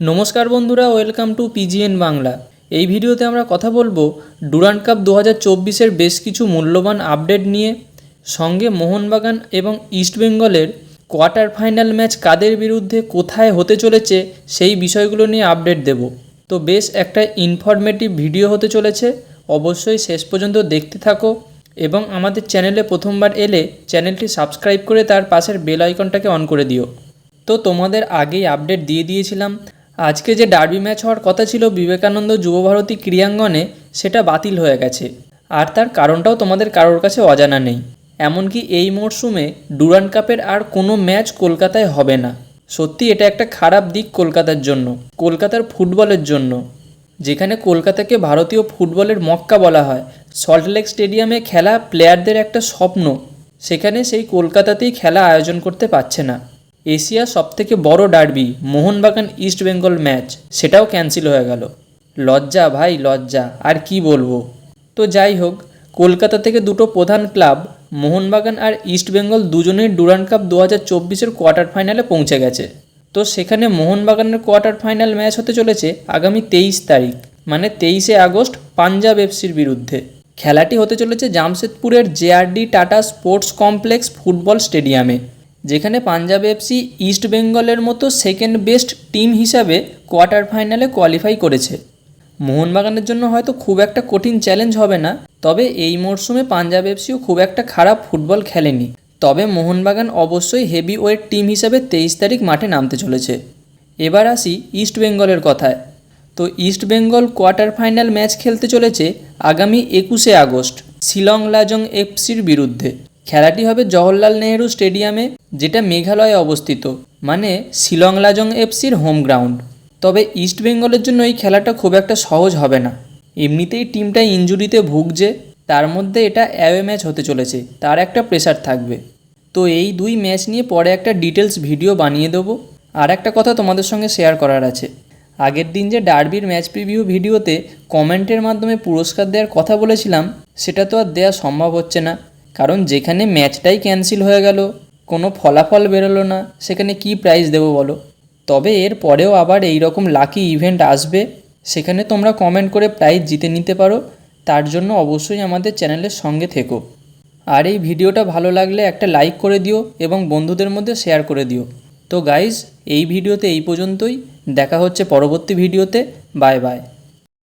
নমস্কার বন্ধুরা, welcome to পিজিএন Bangla. এই ভিডিওতে আমরা কথা বলব ডুরান্ড কাপ দু হাজার বেশ কিছু মূল্যবান আপডেট নিয়ে। সঙ্গে মোহনবাগান এবং ইস্টবেঙ্গলের কোয়ার্টার ফাইনাল ম্যাচ কাদের বিরুদ্ধে কোথায় হতে চলেছে সেই বিষয়গুলো নিয়ে আপডেট দেব। তো বেশ একটা ইনফরমেটিভ ভিডিও হতে চলেছে, অবশ্যই শেষ পর্যন্ত দেখতে থাকো। এবং আমাদের চ্যানেলে প্রথমবার এলে চ্যানেলটি সাবস্ক্রাইব করে তার পাশের বেল আইকনটাকে অন করে দিও। তো তোমাদের আগেই আপডেট দিয়ে দিয়েছিলাম আজকে যে ডার্বি ম্যাচ হওয়ার কথা ছিল বিবেকানন্দ যুবভারতী ক্রীড়াঙ্গনে, সেটা বাতিল হয়ে গেছে। আর তার কারণটাও তোমাদের কারোর কাছে অজানা নেই। এমনকি এই মরশুমে ডুরান্ড কাপের আর কোনো ম্যাচ কলকাতায় হবে না। সত্যি এটা একটা খারাপ দিক কলকাতার জন্য, কলকাতার ফুটবলের জন্য। যেখানে কলকাতাকে ভারতীয় ফুটবলের মক্কা বলা হয় সল্টলেক স্টেডিয়ামে খেলা প্লেয়ারদের একটা স্বপ্ন। সেখানে সেই কলকাতাতেই খেলা আয়োজন করতে পারছে না। এশিয়ার সবথেকে বড় derby Mohun Bagan East Bengal match, সেটাও ক্যান্সেল হয়ে গেল। লজ্জা ভাই, লজ্জা, আর কি বলব? তো যাই হোক, কলকাতা থেকে দুটো প্রধান ক্লাব, মোহনবাগান আর ইস্ট বেঙ্গল দুজনেই ডুরান্ড কাপ দু হাজার চব্বিশের কোয়ার্টার ফাইনালে পৌঁছে গেছে। তো সেখানে মোহনবাগানের কোয়ার্টার ফাইনাল ম্যাচ হতে চলেছে আগামী তেইশ তারিখ মানে তেইশে আগস্ট পাঞ্জাব এফসির বিরুদ্ধে। খেলাটি হতে চলেছে জামশেদপুরের JRD Tata sports complex football স্টেডিয়ামে। যেখানে পাঞ্জাব এফসি ইস্ট বেঙ্গলের মতো সেকেন্ড বেস্ট টিম হিসাবে কোয়ার্টার ফাইনালে কোয়ালিফাই করেছে। মোহনবাগানের জন্য হয়তো খুব একটা কঠিন চ্যালেঞ্জ হবে না, তবে এই মরশুমে পাঞ্জাব এফসিও খুব একটা খারাপ ফুটবল খেলেনি। তবে মোহনবাগান অবশ্যই হেভি ওয়েট টিম হিসাবে তেইশ তারিখ মাঠে নামতে চলেছে। এবার আসি ইস্ট বেঙ্গলের কথায়। তো East Bengal quarter final match খেলতে চলেছে আগামী একুশে আগস্ট, শিলং লাজং এফসির বিরুদ্ধে। খেলাটি হবে জওহরলাল নেহেরু স্টেডিয়ামে, যেটা মেঘালয়ে অবস্থিত মানে শিলং লাজং এফসির হোম গ্রাউন্ড। তবে ইস্ট বেঙ্গলের জন্য এই খেলাটা খুব একটা সহজ হবে না। এমনিতেই টিমটা ইঞ্জুরিতে ভুগছে, তার মধ্যে এটা অ্যাওয়ে ম্যাচ হতে চলেছে, তার একটা প্রেশার থাকবে। তো এই দুই ম্যাচ নিয়ে পরে একটা ডিটেলস ভিডিও বানিয়ে দেবো, আর একটা কথা তোমাদের সঙ্গে শেয়ার করার আছে। আগের দিন যে ডার্বির ম্যাচ প্রিভিউ ভিডিওতে কমেন্টের মাধ্যমে পুরস্কার দেওয়ার কথা বলেছিলাম, সেটা তো আর দেওয়া সম্ভব হচ্ছে না। কারণ যেখানে ম্যাচটাই ক্যান্সেল হয়ে গেল, কোনো ফলাফল বেরোলো না, সেখানে কি প্রাইজ দেবো বলো? তবে এর পরেও আবার এই রকম লাকি ইভেন্ট আসবে, সেখানে তোমরা কমেন্ট করে প্রাইজ জিতে নিতে পারো, তার জন্য অবশ্যই আমাদের চ্যানেলের সঙ্গে থেকো। আর এই ভিডিওটা ভালো লাগলে একটা লাইক করে দিও এবং বন্ধুদের মধ্যে শেয়ার করে দিও। তো গাইজ, এই ভিডিওতে এই পর্যন্তই, দেখা হচ্ছে পরবর্তী ভিডিওতে, বাই বাই।